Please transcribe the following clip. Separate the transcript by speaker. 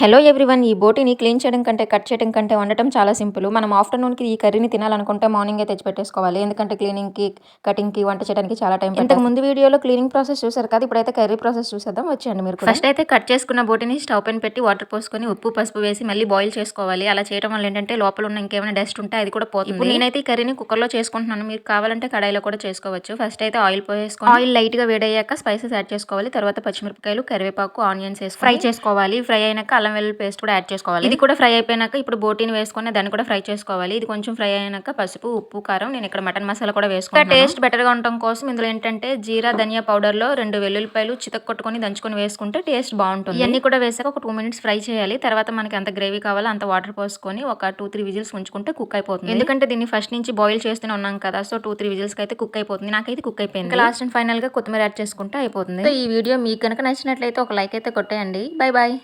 Speaker 1: Hello everyone ఈ బోటిని clean చేయడం కంటే కట్ చేయడం కంటే వండటం చాలా సింపుల్. మనం ఆఫ్టర్నూన్కి ఈ కర్రీని తినాలనుకుంటే మార్నింగే తెచ్చి పెట్టేసుకోవాలి. ఎందుకంటే క్లీనింగ్కి కటింగ్కి వంట చేయడానికి చాలా టైం ఇంతకు ముందు వీడియోలో క్లీనింగ్ ప్రాసెస్ చూసారు కదా ఇప్పుడైతే కర్రీ ప్రాసెస్ చూసేద్దాం. వచ్చేయండి మీరు ఫస్ట్ అయితే కట్ చేసుకున్న బోటిని స్టవ్ పైన పెట్టి వాటర్ పోసుకొని ఉప్పు పసుపు వేసి మళ్ళీ బాయిల్ చేసుకోవాలి. అలా చేయడం వల్ల ఏంటంటే లోపల ఉన్న ఇంకేమైనా డస్ట్ ఉంటే అది కూడా పోతుంది. నేనైతే ఈ కర్రీని కుక్కర్లో చేసుకుంటున్నాను. మీరు కావాలంటే కడాయిలో కూడా చేసుకోవచ్చు. ఫస్ట్ అయితే ఆయిల్ పోసేసుకోవాలి ఆయిల్ లైట్గా వేడయ్యాక స్పైసెస్ యాడ్ చేసుకోవాలి. తర్వాత పచ్చిమిరపకాయలు కరివేపాకు ఆనియన్స్ వేసి ఫ్రై చేసుకోవాలి. ఫ్రై అయినాక అల్లం వెల్లుల్లి పేస్ట్ కూడా యాడ్ చేసుకోవాలి. ఇది కూడా ఫ్రై అయిపోయినాక ఇప్పుడు బోటీని వేసుకొని దాన్ని కూడా ఫ్రై చేసుకోవాలి. ఇది కొంచెం ఫ్రై అయినాక పసుపు ఉప్పు కారం నేను ఇక్కడ మటన్ మసాలా కూడా వేసుకుంటాను టేస్ట్ బెటర్గా ఉండటం కోసం ఇందులో ఏంటంటే జీరా ధనియా పౌడర్లో రెండు వెల్లుల్లిపాయలు చితక్ కొట్టుకొని దంచుకొని వేసుకుంటే టేస్ట్ బాగుంటుంది. ఇవన్నీ కూడా వేసాక ఒక టూ మినిట్స్ ఫ్రై చేయాలి. తర్వాత మనకి ఎంత గ్రేవీ కావాలో అంత వాటర్ పోసుకొని ఒక టూ త్రీ విజిల్స్ ఉంచుకుంటే కుక్ అయిపోతుంది. ఎందుకంటే దీన్ని ఫస్ట్ నుంచి బాయిల్ చేస్తూనే ఉన్నాం కదా సో టూ త్రీ విజిల్స్ అయితే కుక్ అయిపోతుంది. నాకైతే కుక్ అయిపోయింది. లాస్ట్ అండ్ ఫైనల్గా కొత్తిమీర యాడ్ చేసుకుంటే అయిపోతుంది. ఈ వీడియో మీకు కనుక నచ్చినట్లయితే ఒక లైక్ అయితే కొట్టేయండి. Bye bye